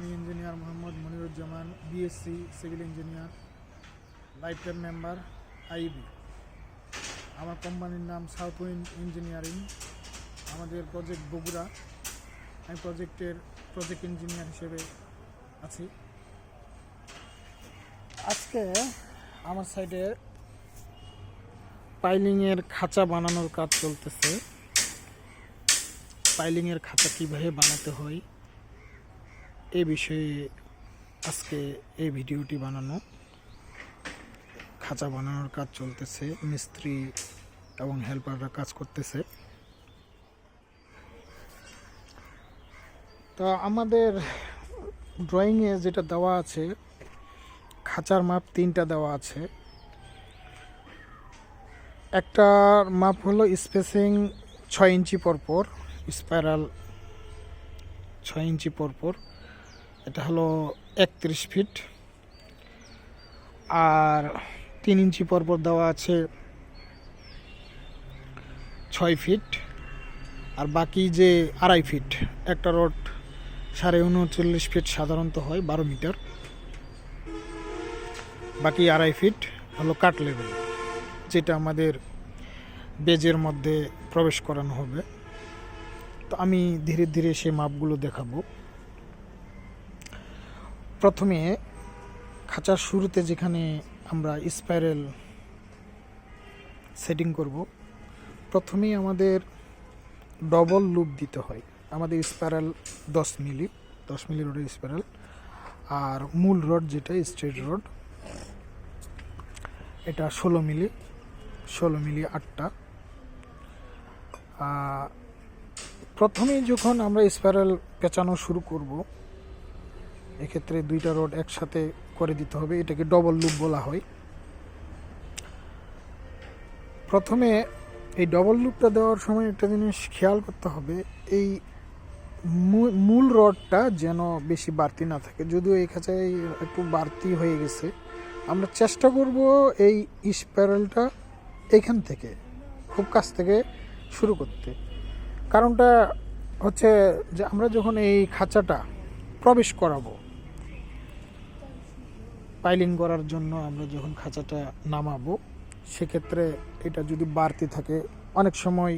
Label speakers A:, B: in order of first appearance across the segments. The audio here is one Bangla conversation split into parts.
A: আমি engineer Mohammad Moniruzzaman BSc civil engineer life time member IB আমার কোম্পানির নাম সাউথ ইঞ্জিনিয়ারিং আমাদের প্রজেক্ট বগুড়া। আমি প্রজেক্টের প্রজেক্ট ইঞ্জিনিয়ার হিসেবে আছি। আজকে আমার সাইডে পাইলিংয়ের খাঁচা বানানোর কাজ চলতেছে। পাইলিংয়ের খাঁচা কীভাবে বানাতে হয়? এ বিষয়ে আজকে এই ভিডিওটি বানানো। খাঁচা বানানোর কাজ চলতেছে, মিস্ত্রি এবং হেল্পাররা কাজ করতেছে। তো আমাদের ড্রয়িংয়ে যেটা দেওয়া আছে, খাঁচার মাপ তিনটা দেওয়া আছে। একটার মাপ হলো স্পেসিং ছয় ইঞ্চি পরপর স্পাইরাল ছয় ইঞ্চি পরপর। এটা হলো একত্রিশ ফিট। আর তিন ইঞ্চি পরপর দেওয়া আছে ছয় ফিট। আর বাকি যে আড়াই ফিট, একটা রড সাড়ে উনচল্লিশ ফিট সাধারণত হয় বারো মিটার। বাকি আড়াই ফিট হলো কাট লেভেল, যেটা আমাদের বেজের মধ্যে প্রবেশ করানো হবে। তো আমি ধীরে ধীরে সেই মাপগুলো দেখাবো। প্রথমে খাঁচার শুরুতে যেখানে আমরা স্পাইরাল সেটিং করব, প্রথমেই আমাদের ডবল লুপ দিতে হয়। আমাদের স্পাইরাল দশ মিলি দশ মিলি রোডের স্পাইরাল আর মূল রড যেটা স্ট্রেট রড, এটা ষোলো মিলি ষোলো মিলি আটটা। প্রথমেই যখন আমরা স্পাইরাল পেঁচানো শুরু করব এক্ষেত্রে দুইটা রড একসাথে করে দিতে হবে। এটাকে ডবল লুপ বলা হয়। প্রথমে এই ডবল লুপটা দেওয়ার সময় একটা জিনিস খেয়াল করতে হবে। এই মূল রডটা যেন বেশি বাড়তি না থাকে। যদিও এই খাঁচায় একটু বাড়তি হয়ে গেছে। আমরা চেষ্টা করব এই স্প্যারেলটা এখান থেকে, খুব কাছ থেকে শুরু করতে। কারণটা হচ্ছে যে আমরা যখন এই খাঁচাটা প্রবেশ করাবো পাইলিং করার জন্য আমরা যখন খাঁচাটা নামাবো, সেক্ষেত্রে এটা যদি বাড়তি থাকে, অনেক সময়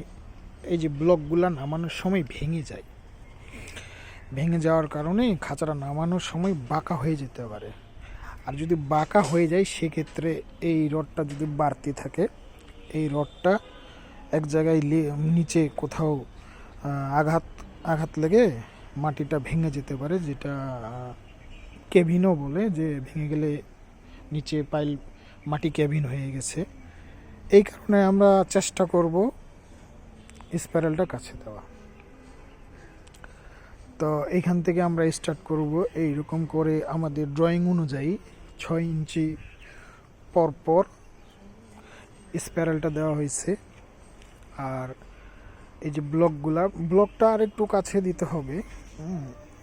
A: এই যে ব্লকগুলো নামানোর সময় ভেঙে যায়। ভেঙে যাওয়ার কারণে খাঁচাটা নামানোর সময় বাঁকা হয়ে যেতে পারে। আর যদি বাঁকা হয়ে যায়, সেক্ষেত্রে এই রডটা যদি বাড়তি থাকে, এই রডটা এক জায়গায় নিচে কোথাও আঘাত আঘাত লেগে মাটিটা ভেঙে যেতে পারে, যেটা কেভিনও বলে যে ভেঙে গেলে নিচে পাইল মাটি কেভিন হয়ে গেছে। এই কারণে আমরা চেষ্টা করব স্প্যারেলটা কাছে দেওয়া। তো এইখান থেকে আমরা স্টার্ট করব এই রকম করে আমাদের ড্রয়িং অনুযায়ী ছয় ইঞ্চি পর পর স্প্যারেলটা দেওয়া হয়েছে। আর এই যে ব্লকগুলা, ব্লকটা আর একটু কাছে দিতে হবে।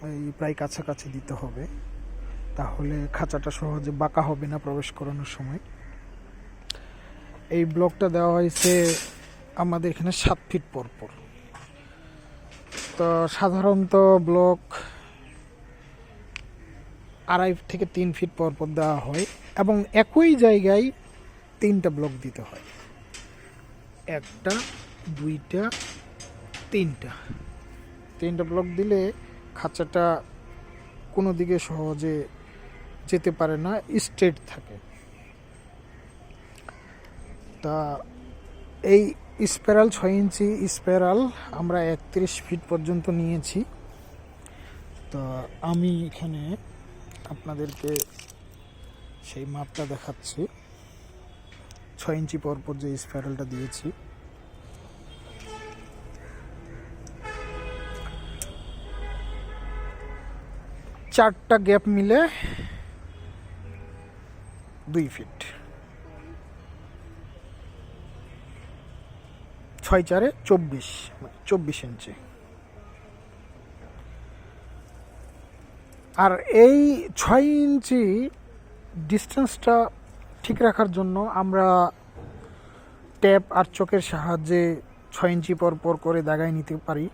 A: এই প্রায় কাছাকাছি দিতে হবে। তাহলে খাঁচাটা সহজে বাঁকা হবে না প্রবেশ করানোর সময়। এই ব্লকটা দেওয়া হয়েছে আমাদের এখানে সাত ফিট পর পর তো সাধারণত ব্লক আড়াই থেকে তিন ফিট পর পর দেওয়া হয় এবং একই জায়গায় তিনটা ব্লক দিতে হয়। একটা, দুইটা, তিনটা। তিনটা ব্লক দিলে খাঁচাটা কোনো দিকে সহজে যেতে পারে না স্ট্রেট থাকে। তা এই স্প্যারাল ছয় ইঞ্চি স্প্যারাল আমরা একত্রিশ ফিট পর্যন্ত নিয়েছি। তো আমি এখানে আপনাদেরকে সেই মাপটা দেখাচ্ছি। ছয় ইঞ্চি পরপর যে স্প্যারালটা দিয়েছি। চারটা গ্যাপ মিলে দুই ফিট ছয় চারে চব্বিশ মানে চব্বিশ ইঞ্চি আর এই ছয় ইঞ্চি ডিস্টেন্সটা ঠিক রাখার জন্য আমরা ট্যাপ আর চোখের সাহায্যে ছয় ইঞ্চি পর পর করে দাগায় নিতে পারি।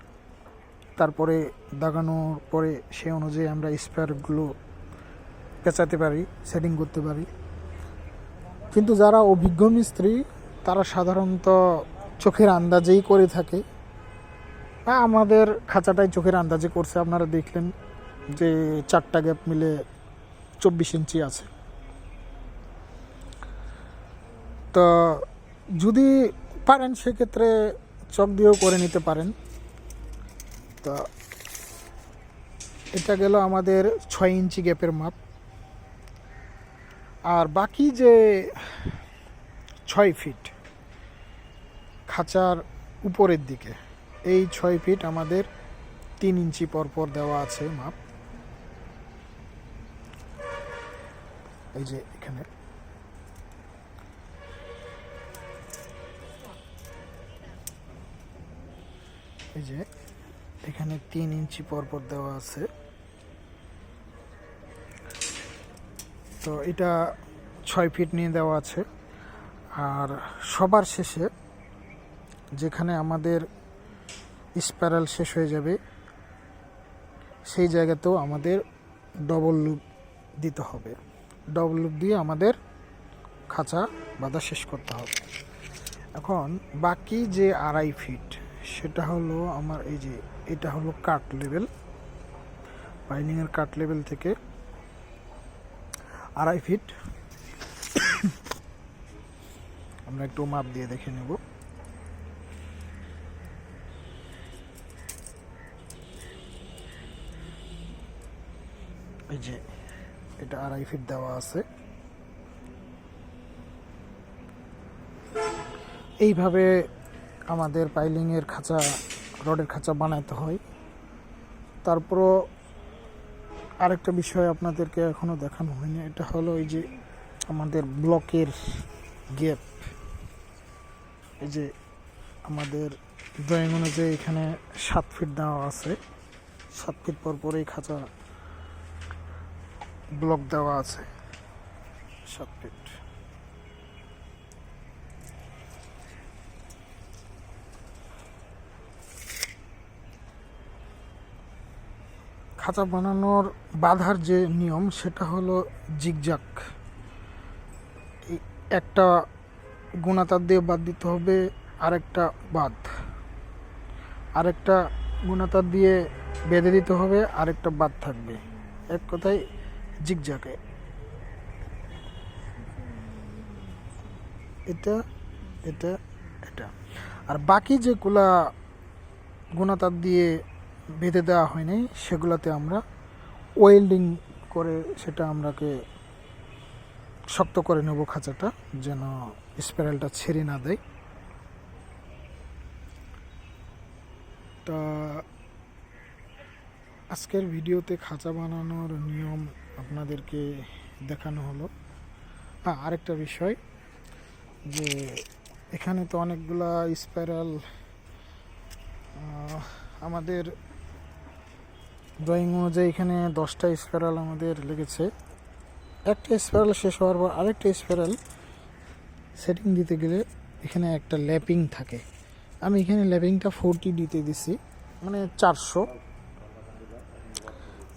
A: তারপরে দাগানোর পরে সেই অনুযায়ী আমরা স্পেয়ারগুলো পেঁচাতে পারি সেটিং করতে পারি। কিন্তু যারা অভিজ্ঞ মিস্ত্রি, তারা সাধারণত চোখের আন্দাজেই করে থাকে। আমাদের খাঁচাটাই চোখের আন্দাজে করছে। আপনারা দেখলেন যে চারটা গ্যাপ মিলে চব্বিশ ইঞ্চি আছে। তো যদি পারেন সেক্ষেত্রে চক দিয়েও করে নিতে পারেন। তো এটা গেল আমাদের ছয় ইঞ্চি গ্যাপের মাপ। আর বাকি যে ছয় ফিট খাঁচার উপরের দিকে, এই ছয় ফিট আমাদের তিন ইঞ্চি পর পর দেওয়া আছে মাপ। এই যে এখানে। এই যে এখানে তিন ইঞ্চি পর পর দেওয়া আছে। তো এটা ছয় ফিট নিয়ে দেওয়া আছে। আর সবার শেষে যেখানে আমাদের স্প্যারাল শেষ হয়ে যাবে, সেই জায়গাতেও আমাদের ডবল লুপ দিতে হবে। ডবল লুপ দিয়ে আমাদের খাঁচা বাঁধা শেষ করতে হবে। এখন বাকি যে আড়াই ফিট সেটা হলো আমার এই যে, এটা হলো কাট লেভেল বাইনিংয়ের কাট লেভেল থেকে আড়াই ফিট আমরা একটু মাপ দিয়ে দেখে নেব। এই যে, এটা আড়াই ফিট দেওয়া আছে। এইভাবে আমাদের পাইলিংয়ের খাঁচা রডের খাঁচা বানাতে হয়। তারপরও আরেকটা বিষয় আপনাদেরকে এখনও দেখানো হয়নি, এটা হলো এই যে আমাদের ব্লকের গ্যাপ এই যে আমাদের ড্রয়িং অনুযায়ী এখানে সাত ফিট দেওয়া আছে। সাত ফিট পর পরেই খাঁচা ব্লক দেওয়া আছে, সাত ফিট খাঁচা বানানোর বাধার যে নিয়ম, সেটা হলো জিগজাক একটা গুণাতার দিয়ে বাদ দিতে হবে, আরেকটা বাদ। আরেকটা গুণাতার দিয়ে বেঁধে দিতে হবে, আরেকটা বাদ থাকবে। এক কথায় জিগজাকে এটা এটা এটা। আর বাকি যেগুলা গুণাতার দিয়ে বেঁধে দেওয়া হয়নি, সেগুলোতে আমরা ওয়েল্ডিং করে সেটা আমরাকে শক্ত করে নেব খাঁচাটা, যেন স্প্যারেলটা ছেড়ে না দেয়। তা আজকের ভিডিওতে খাঁচা বানানোর নিয়ম আপনাদেরকে দেখানো হলো। হ্যাঁ আরেকটা বিষয়, যে এখানে তো অনেকগুলা স্পাইরাল আমাদের ড্রয়িং অনুযায়ী এখানে দশটা স্প্যারাল আমাদের লেগেছে। একটা স্প্যারাল শেষ হওয়ার পর আরেকটা স্প্যারাল সেটিং দিতে গেলে এখানে একটা ল্যাপিং থাকে। আমি এখানে ল্যাপিংটা ফোরটি দিতে দিছি মানে চারশো।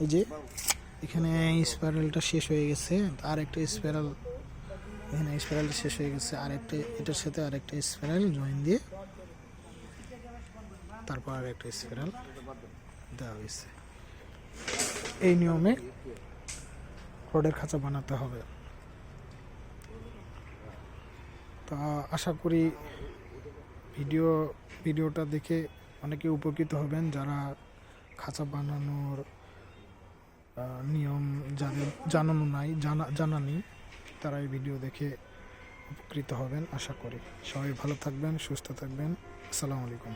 A: এই যে, এখানে স্প্যারালটা শেষ হয়ে গেছে আর একটা স্প্যারাল এখানে স্প্যারালটা শেষ হয়ে গেছে আর একটা এটার সাথে আরেকটা স্প্যারাল জয়েন দিয়ে তারপর আর একটা স্প্যারাল দেওয়া হয়েছে। এই নিয়মে রডের খাঁচা বানাতে হবে। তা আশা করি ভিডিও, ভিডিওটা দেখে অনেকে উপকৃত হবেন যারা খাঁচা বানানোর নিয়ম যাদের জানানো নাই, জানা জানা নেই, তারা এই ভিডিও দেখে উপকৃত হবেন আশা করি। সবাই ভালো থাকবেন, সুস্থ থাকবেন। আসসালামু আলাইকুম।